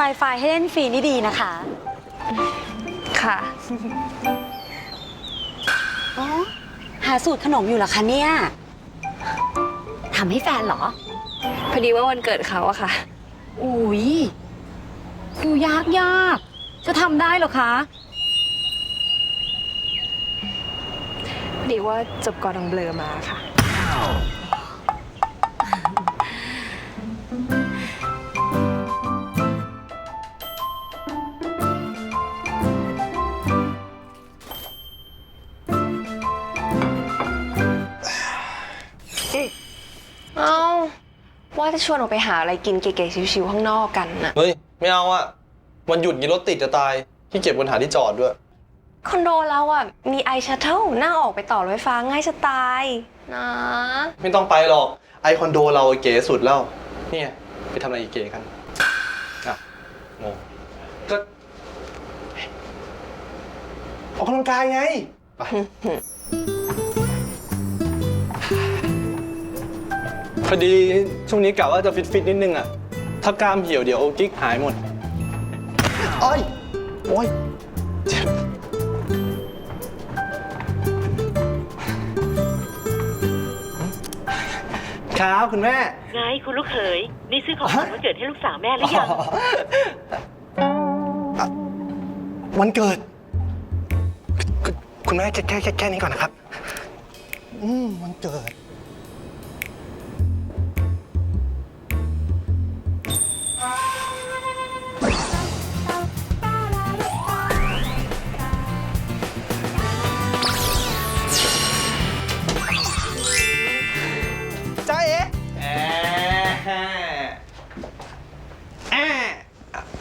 Wi-Fi ให้เล่นฟรีนี่ดีนะคะ ค่ะ อ๋อ หาสูตรขนมอยู่เหรอคะเนี่ยทำให้แฟนเหรอ พอดีว่าวันเกิดเขาอะค่ะ อุ้ยดูยากยากจะทำได้เหรอคะ พอดีว่าจบกอดองเบลอมาค่ะ เอ้าว่าจะชวนออกไปหาอะไรกินเก๋ๆชิวๆข้างนอกกันน่ะ เฮ้ย ไม่เอาอะวันหยุดนี้รถติดจะตายที่เก็บปัญหาที่จอดด้วย คอนโดเราอะมีไอชัตเทิลนั่งออกไปต่อรถไฟฟ้าง่ายจะตายนะไม่ต้องไปหรอก ไอคอนโดเราเก๋สุดแล้ว เนี่ยไปทำอะไรอีกเก๋กันอะงงก็ออกกำลังกายไง ไป พอดีช่วงนี้กะว่าจะฟิตฟิตๆนิดนึงอะถ้ากล้ามเหี่ยวเดี๋ยวกิ๊กหายหมดโอ้ยโอ้ยเจ็บครับคุณแม่ ไงคุณลูกเขยนี่ซื้อของขวัญวันเกิดให้ลูกสาวแม่หรือยังอะวันเกิด คุคุณแม่แค่แค่แค่แค่นี้ก่อนนะครับ อืมวันเกิด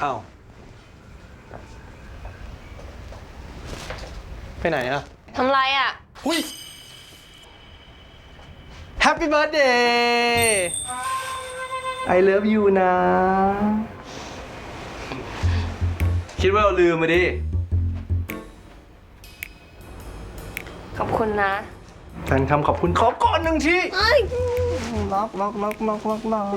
อ้าไปไหนอะทำไรอะหุย Happy birthday I love you นะ คิดว่าเราลืมมาดิ ขอบคุณนะ แฟนคำขอบคุณขอก่อนหนึ่งทีล็อกล็อกล็อกล็อกล็อกล็อก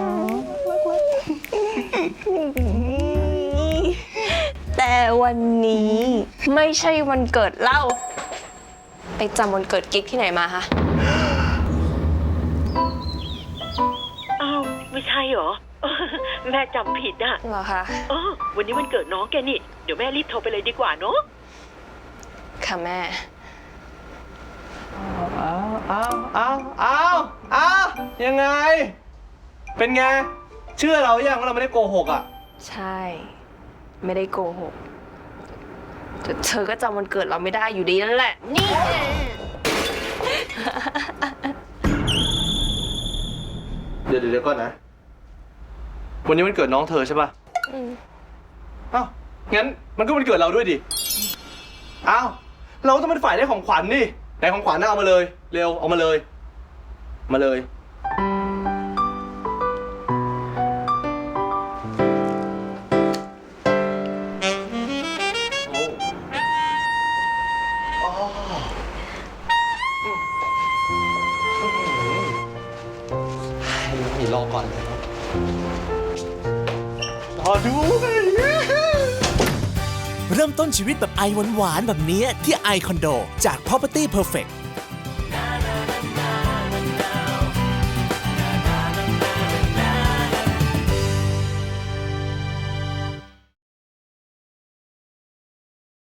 แต่วันนี้ไม่ใช่วันเกิดเล่า ไปจำวันเกิดกิ๊กที่ไหนมาคะอ้าวไม่ใช่เหรอ แม่จำผิดอะเหรอคะเออวันนี้วันเกิดน้องแกนี่ เดี๋ยวแม่รีบโทรไปเลยดีกว่าเนาะค่ะแม่อ้าวอ้าวอ้าวอ้าวอ้าวยังไง เป็นไง เชื่อเรายังว่าเราไม่ได้โกหกอะ ใช่ ไม่ได้โกหกแต่เธอก็จำวันเกิดเราไม่ได้อยู่ดีนั่นแหละ นี่ เดี๋ยวเดี๋ยวเดี๋ยวก่อนนะ วันนี้มันเกิดน้องเธอใช่ป่ะอืม อ้าวงั้นมันก็วันเกิดเราด้วยดิอ้าวเราต้องเป็นฝ่ายได้ของขวัญดิไหนของขวัญน่ะเอามาเลย เร็วเอามาเลย มาเลย ให้รอก่อนเลยรอดูเริ่มต้นชีวิตแบบไอหวานๆแบบนี้ที่ไอคอนโด จาก Property Perfect